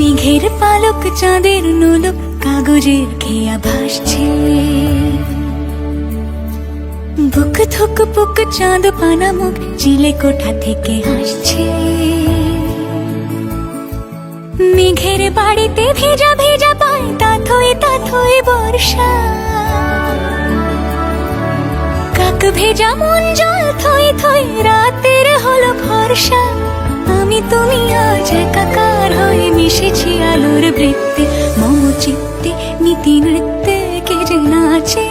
মেঘের পালক, চাঁদের নোলক, কাগজের খেয়া ভাসছে। বুক থুক পুক চাঁদ পানা মুখ, চিলে কোঠা থেকে হাসছে। মেঘের বাড়িতে ভেজা ভেজা পায়, তাথই তাথই বর্ষা। কাক ভেজা মন জল, থই থই রাতের হলো ভরসা। আমি তুমি আজ একাকার হয়ে মিশেছি আলোর বৃত্তে। মম চিত্তে, নীতি নৃত্যে কে যে নাচে।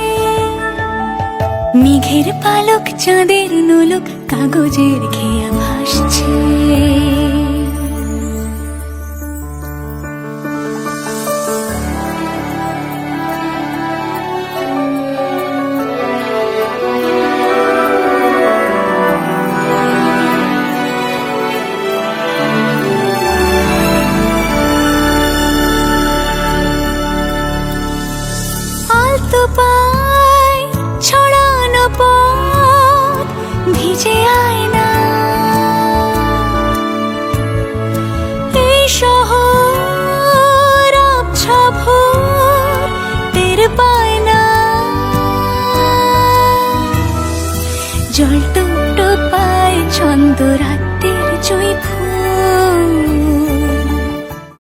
মেঘের পালক, চাঁদের নোলক, কাগজের খেয়া। পায় ছড়ানো পথ ভিজে আয় না এই শহর আবছা পায় না। জল টুকটো পায় ছন্দ রাতের জয়